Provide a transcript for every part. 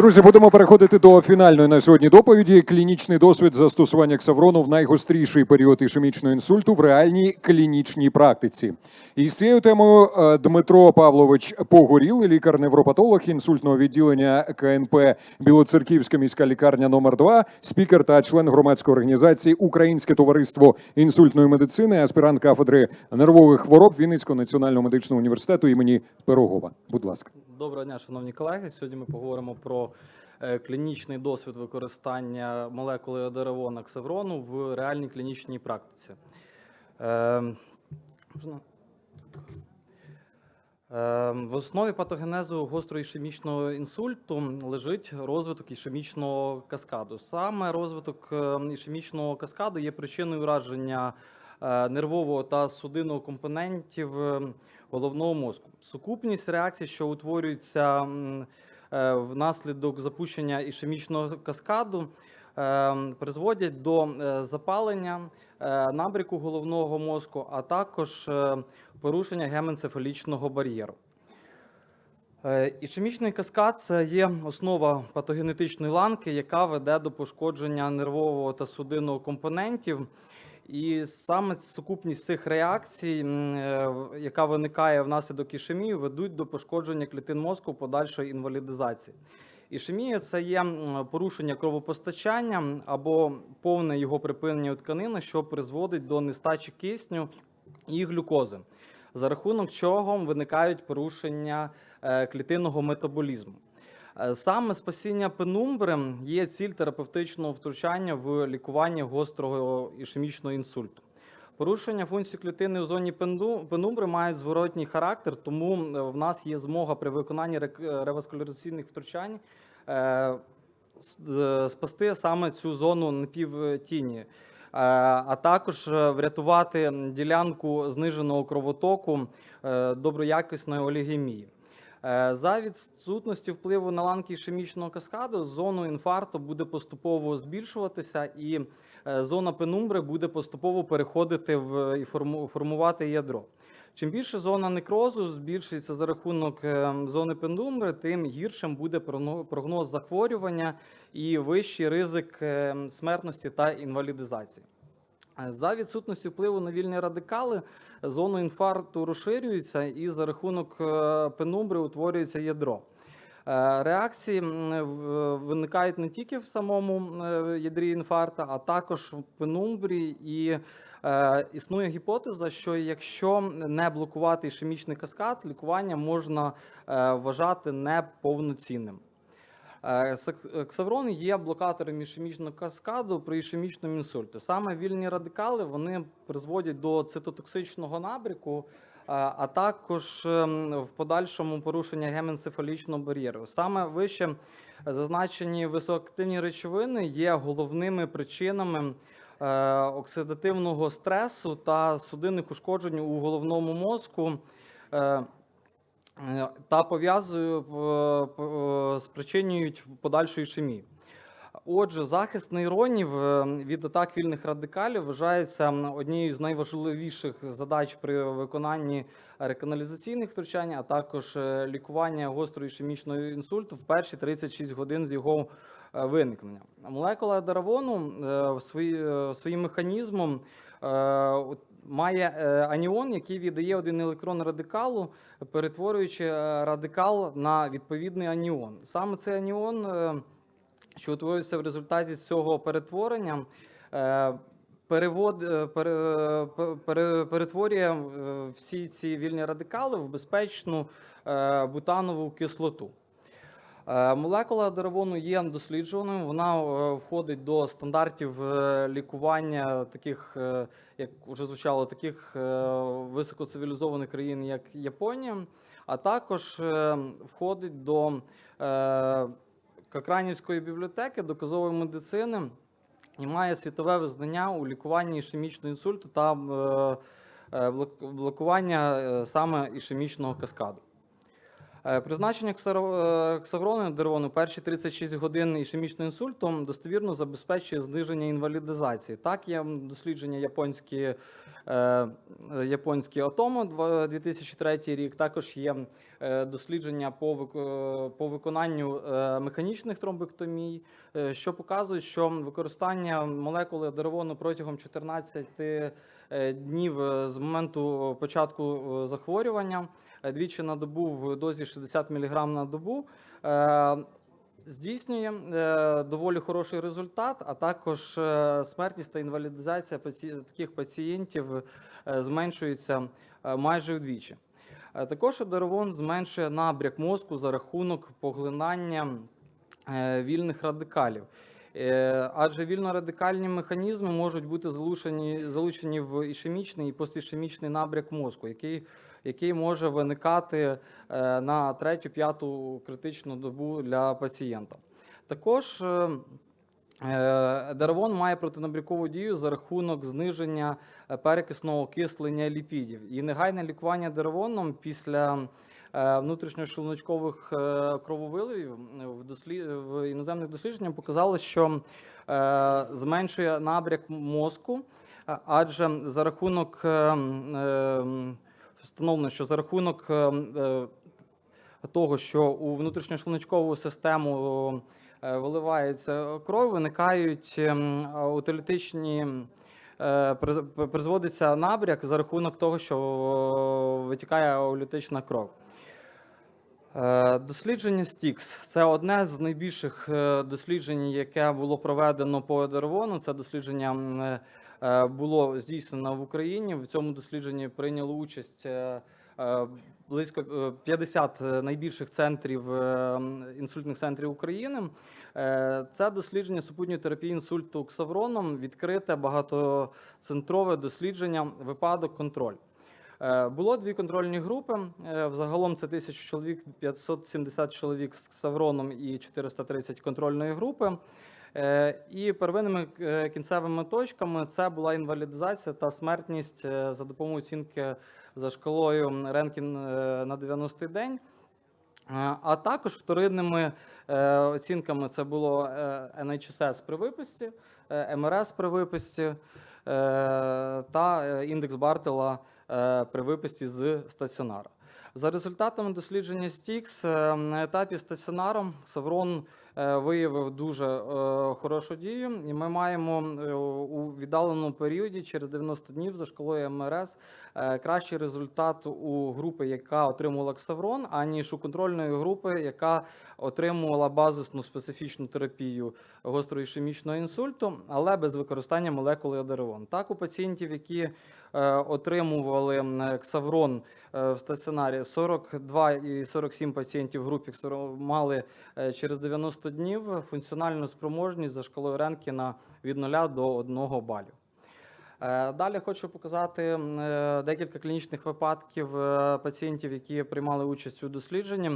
Друзі, будемо переходити до фінальної на сьогодні доповіді. Клінічний досвід застосування ксаврону в найгостріший період ішемічного інсульту в реальній клінічній практиці. І з цією темою е, Дмитро Павлович Погоріл, лікар-невропатолог інсультного відділення КНП Білоцерківська міська лікарня номер 2 спікер та член громадської організації Українське товариство інсультної медицини, аспірант кафедри нервових хвороб Вінницького національного медичного університету імені Пирогова. Будь ласка. Доброго дня, шановні колеги. Сьогодні ми поговоримо про е, клінічний досвід використання молекули одеревона ксеврону в реальній клінічній практиці. Е, можна? Е, В основі патогенезу гостроішемічного інсульту лежить розвиток ішемічного каскаду. Саме розвиток е, ішемічного каскаду є причиною ураження е, нервового та судинного компонентів е, головного мозку. Сукупність реакцій, що е, внаслідок запущення ішемічного каскаду, е, призводять до е, запалення е, набряку головного мозку, а також е, порушення геменцефалічного бар'єру. Е, Ішемічний каскад це є основа патогенетичної ланки, яка веде до пошкодження нервового та судинного компонентів. І саме сукупність цих реакцій, е, яка виникає внаслідок ішемії, ведуть до пошкодження клітин мозку подальшої інвалідизації. Ішемія це є порушення кровопостачання або повне його припинення тканини, що призводить до нестачі кисню і глюкози, за рахунок чого виникають порушення е, клітинного метаболізму. Е, Саме спасіння пенумбри є ціль терапевтичного втручання в лікуванні гострого ішемічного інсульту. Порушення функцій клітини у зоні пенумбри мають зворотній характер, тому е, в нас є змога при виконанні е, втручань с- е, спасти саме цю зону напівтіні, а також врятувати ділянку зниженого кровотоку доброякісної олігемії. Е, За відсутності впливу на ланки ішемічного каскаду зону інфаркту буде поступово збільшуватися, і е, зона пенумбри буде поступово переходити в і формувати ядро. Чим більше зона некрозу збільшується за рахунок е, зони пенумбри, тим гіршим буде прогноз захворювання і вищий ризик смертності та інвалідизації. За відсутності впливу на вільні радикали зону інфаркту розширюється і за рахунок е, пенумбри утворюється ядро. Е, Реакції виникають не тільки в самому е, ядрі інфаркта, а також в пенумбрі. І існує гіпотеза, що якщо не блокувати ішемічний каскад, лікування можна вважати неповноцінним. Е, Ксаврон є блокатором ішемічного каскаду при ішемічному інсульті. Саме вільні радикали вони призводять до цитотоксичного набряку, е, а також ем, в подальшому порушення геменцефалічного бар'єру. Саме вище зазначені високоактивні речовини є головними причинами е, оксидативного стресу та судинних ушкоджень у головному мозку. Е, Е, та пов'язують, е, п- е, спричинюють подальшу ішемію. Отже, захист нейронів е, від атак вільних радикалів вважається однією з найважливіших задач при виконанні реканалізаційних втручань, а також е, лікування гострого ішемічного інсульту в перші 36 годин з його е, виникнення. Молекула даравону е, е, своїм механізмом е, має е, аніон, який віддає один електрон радикалу, перетворюючи е, радикал на відповідний аніон. Саме цей аніон, е, що утворюється в результаті цього перетворення, перевод, пере, пере- перетворює всі ці вільні радикали в безпечну бутанову кислоту. Е, Молекула деревону є досліджуваною. Вона е, входить до стандартів е, лікування таких, як вже звучало, таких високоцивілізованих країн, як Японія, а також входить до Кокранівської бібліотеки доказової медицини і має світове визнання у лікуванні ішемічного інсульту та блокування саме ішемічного каскаду. Е, Призначення е, ксаврону деревону перші 36 годин ішемічним інсультом достовірно забезпечує зниження інвалідизації. Так, є дослідження японські, е, японські Отомо 2003 рік. Також є дослідження по, виконанню механічних тромбектомій, що показує, що використання молекули деревону протягом 14 е, днів е, з моменту початку е, захворювання е, двічі на добу в дозі 60 мг на добу. е, Здійснює е, доволі хороший результат, а також е, смертність та інвалідизація таких пацієнтів е, зменшується е, майже вдвічі. Е, Також деревон зменшує набряк мозку за рахунок поглинання е, вільних радикалів. Е, Адже вільнорадикальні механізми можуть бути залучені, залучені в ішемічний і постішемічний набряк мозку, який, який може виникати е, на третю-п'яту критичну добу для пацієнта. Також е, Дарвон має протинабрякову дію за рахунок зниження перекисного окислення ліпідів. І негайне лікування деревоном після внутрішньошлуночкових е, крововиливів е, в, дослід... в іноземних дослідженнях показало, що е, зменшує набряк мозку, адже за рахунок е, е, встановлено, що за рахунок е, е, того, що у внутрішньошлуночкову систему е, виливається кров, виникають аутолітичні е, призводиться набряк за рахунок того, що е, витікає аутолітична кров. Е, Дослідження STIX – це одне з найбільших е, досліджень, яке було проведено по деревону. Це дослідження е, було здійснено в Україні. В цьому дослідженні прийняло участь близько е, 50 найбільших центрів інсультних центрів України. Це дослідження супутньої терапії інсульту ксавроном, відкрите багатоцентрове дослідження випадок контроль. Е, Було дві контрольні групи. Е, Взагалом це 1000 чоловік, 570 чоловік з ксавроном і 430 контрольної групи. Е, І первинними кінцевими точками це була інвалідизація та смертність за допомогою оцінки за шкалою Ренкін на 90-й день. А також вторинними оцінками це було NHSS при виписці, МРС при виписці та індекс Бартела при виписці з стаціонара. За результатами дослідження STIX е, на етапі стаціонаром Саврон е, виявив дуже е, хорошу дію, і ми маємо е, у віддаленому періоді через 90 днів за шкалою МРС е, кращий результат у групи, яка отримувала ксаврон, аніж у контрольної групи, яка отримувала базисну специфічну терапію гостроішемічного інсульту, але без використання молекули адеревон. Так, у пацієнтів, які е, отримували ксаврон е, в стаціонарі, 42 і 47 пацієнтів в групі мали е, через 90 днів функціональну спроможність за шкалою Ренкіна від 0 до 1 балів. Е, Далі хочу показати е, декілька клінічних випадків е, пацієнтів, які приймали участь у дослідженні,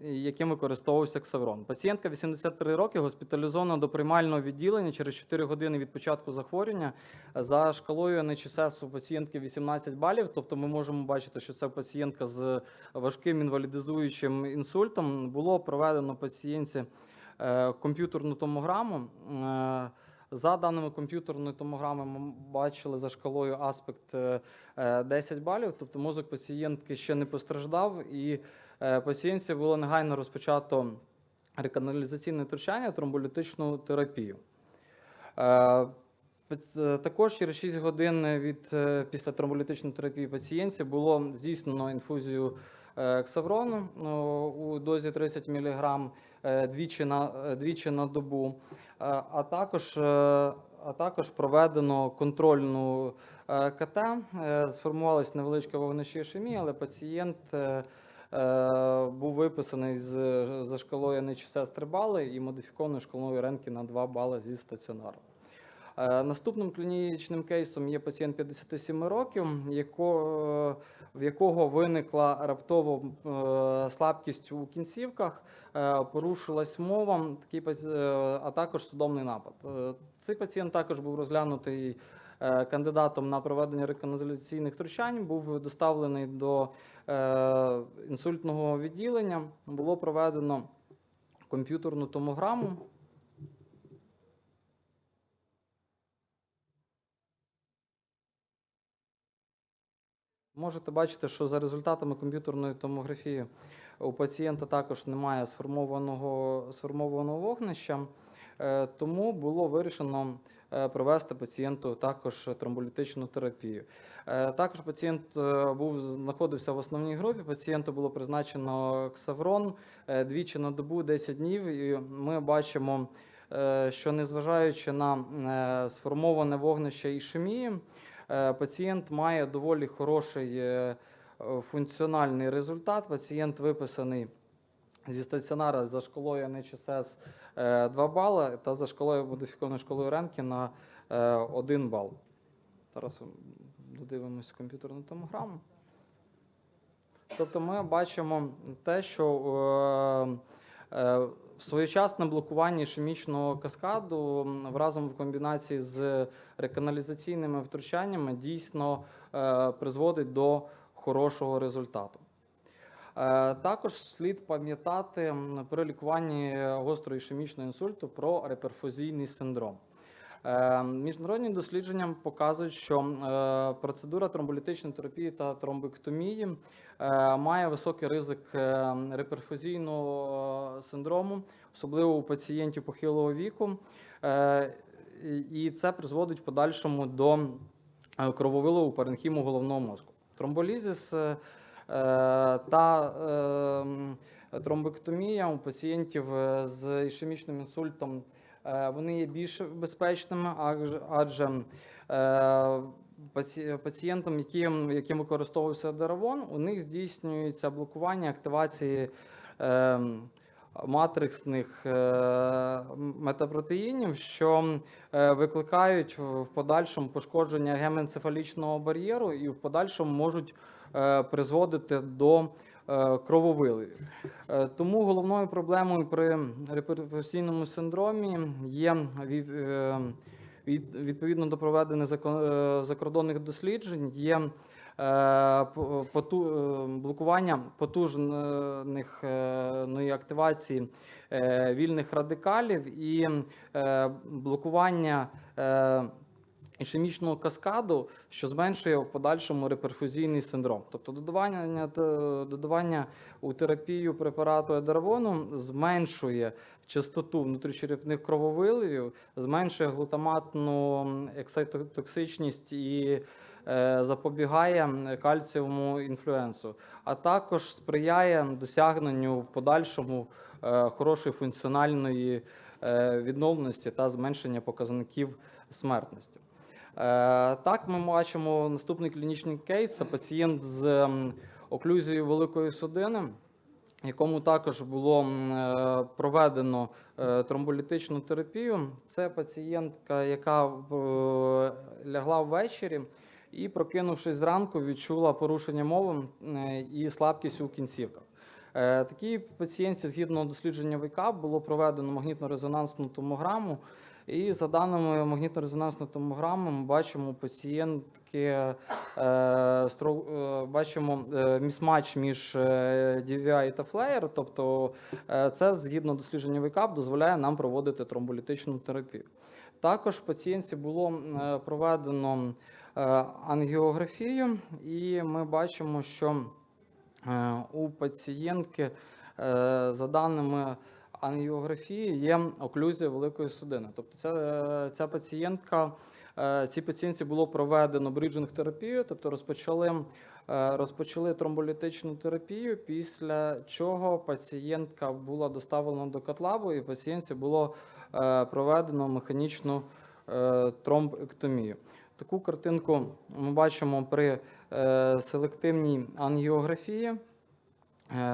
яким використовувався ксаврон. Пацієнтка 83 роки госпіталізована до приймального відділення через 4 години від початку захворювання. За шкалою НHSS у пацієнтки 18 балів. Тобто ми можемо бачити, що це пацієнтка з важким інвалідизуючим інсультом. Було проведено пацієнтці е, комп'ютерну томограму. Е, За даними комп'ютерної томограми, ми бачили за шкалою аспект е, е, 10 балів, тобто мозок пацієнтки ще не постраждав, і е, пацієнтці було негайно розпочато реканалізаційне втручання, тромболітичну терапію. Е, е, Також через 6 годин від е, після тромболітичної терапії пацієнтці було здійснено інфузію е, ксаврону ну, у дозі 30 мг е, двічі на, е, двічі на добу, Е, а також, е, а також проведено контрольну е, КТ. Е, Сформувалась невеличка вогнища ішемія, але пацієнт е, е, був виписаний з, за шкалою НЧС 3 бали і модифікованою шкалою Ренкіна 2 бали зі стаціонару. Е, Наступним клінічним кейсом є пацієнт 57 років, в якого виникла раптово е, слабкість у кінцівках, е, порушилась мова, такий, а також судомний напад. Цей пацієнт також був розглянутий кандидатом на проведення реконваліційних втручань, був доставлений до інсультного відділення. Було проведено комп'ютерну томограму. Можете бачити, що за результатами комп'ютерної томографії у пацієнта також немає сформованого, сформованого вогнища, е, тому було вирішено е, провести пацієнту також тромболітичну терапію. Е, Також пацієнт був знаходився в основній групі. Пацієнту було призначено ксаврон двічі на добу 10 днів. І ми бачимо, що незважаючи на сформоване вогнище ішемії, пацієнт має доволі хороший е, е, функціональний результат. Пацієнт виписаний зі стаціонара за школою НХСС 2 бали та за школою модифікованою школою Ренкіна 1 бал. Зараз додивимося комп'ютерну томограму. Тобто ми бачимо те, що е, е, своєчасне блокування ішемічного каскаду разом в комбінації з реканалізаційними втручаннями дійсно е, призводить до хорошого результату. Е, Також слід пам'ятати при лікуванні гострої ішемічного інсульту про реперфузійний синдром. Е, Міжнародні дослідження показують, що е, процедура тромболітичної терапії та тромбектомії е, має високий ризик реперфузійного синдрому, особливо у пацієнтів похилого віку. І- це призводить в подальшому до крововиливу паренхіму головного мозку. Тромболізис та тромбектомія у пацієнтів з ішемічним інсультом вони є більш безпечними, адже- е, паці- пацієнтам, яким, яким використовувався даравон, у них здійснюється блокування активації е, матриксних е, метапротеїнів, що е, викликають в подальшому пошкодження геменцефалічного бар'єру і в подальшому можуть е, призводити до е, крововиливів. Е, Тому головною проблемою при реперкусійному синдромі є е, від- відповідно до проведених е, закордонних досліджень є е, е, блокування потужних е, ну, активації е, вільних радикалів і е, блокування е, ішемічного каскаду, що зменшує в подальшому реперфузійний синдром. Тобто додавання, додавання у терапію препарату едервону зменшує частоту внутрішньорепних крововиливів, зменшує глутаматну ексайтотоксичність і е, запобігає кальцієвому інфлюенсу, а також сприяє досягненню в подальшому е, хорошої функціональної е, відновленості та зменшення показників смертності. Е, Так, ми бачимо наступний клінічний кейс. Це пацієнт з оклюзією великої судини, якому також було е, проведено е, тромболітичну терапію. Це пацієнтка, яка лягла ввечері і, прокинувшись зранку, відчула порушення мови і слабкість у кінцівках. Такій пацієнтці, згідно дослідження ВК, було проведено магнітно-резонансну томограму. І за даними магнітно-резонансної томограми, ми бачимо пацієнтки е, стро- е, бачимо е, місматч між е, DVI та флеєр. Тобто е, це згідно дослідження ВКАП дозволяє нам проводити тромболітичну терапію. Також пацієнтці було е, проведено е, ангіографію, і ми бачимо, що е, у пацієнтки, е, за даними ангіографії, є оклюзія великої судини. Тобто ця, ця пацієнтка, е, цій пацієнтці було проведено бриджинг терапію, тобто розпочали, е, розпочали тромболітичну терапію, після чого пацієнтка була доставлена до котлабу, і пацієнтці було е, проведено механічну тромбектомію. Таку картинку ми бачимо при селективній ангіографії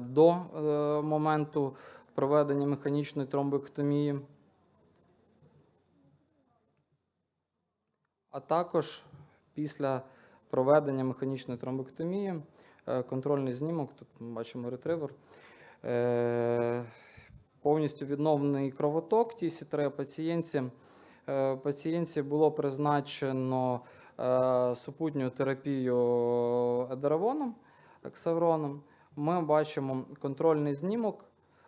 до моменту проведення механічної тромбектомії, а також після проведення механічної тромбектомії, е, контрольний знімок, тут ми бачимо ретривер, е, повністю відновлений кровоток тій сітре пацієнтці е, пацієнтці було призначено супутню терапію едеравоном, ксавроном. Ми бачимо контрольний знімок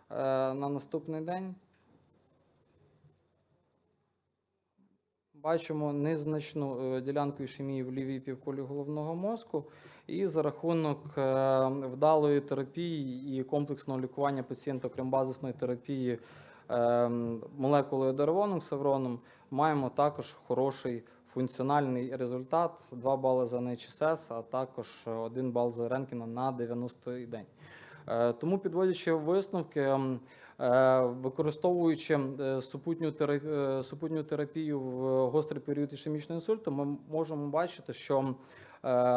на наступний день. Бачимо незначну е, ділянку ішемії в лівій півкулі головного мозку, і за рахунок е, вдалої терапії і комплексного лікування пацієнта, окрім базисної терапії е, молекулою деревоном, севроном, маємо також хороший функціональний результат: 2 бали за NHSS, а також 1 бал за Ренкіна на 90-й день. Е, Тому, підводячи висновки, е, використовуючи е, супутню терапію, терапію в гострий період ішемічного інсульту, ми можемо бачити, що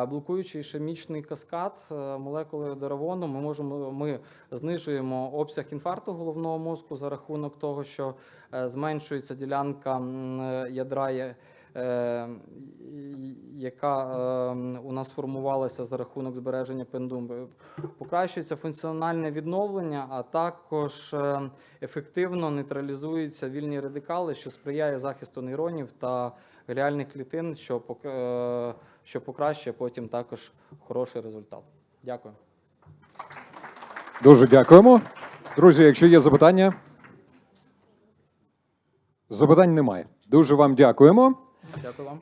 блокуючи ішемічний каскад молекулою деравону, ми можемо ми знижуємо обсяг інфаркту головного мозку за рахунок того, що зменшується ділянка ядра. Е, яка е, у нас формувалася за рахунок збереження пендумби. Покращується функціональне відновлення, а також е, ефективно нейтралізуються вільні радикали, що сприяє захисту нейронів та гліальних клітин, що покращує потім також хороший результат. Дякую. Дуже дякуємо. Друзі, якщо є запитання. Запитань немає. Дуже вам дякуємо. Дякую вам.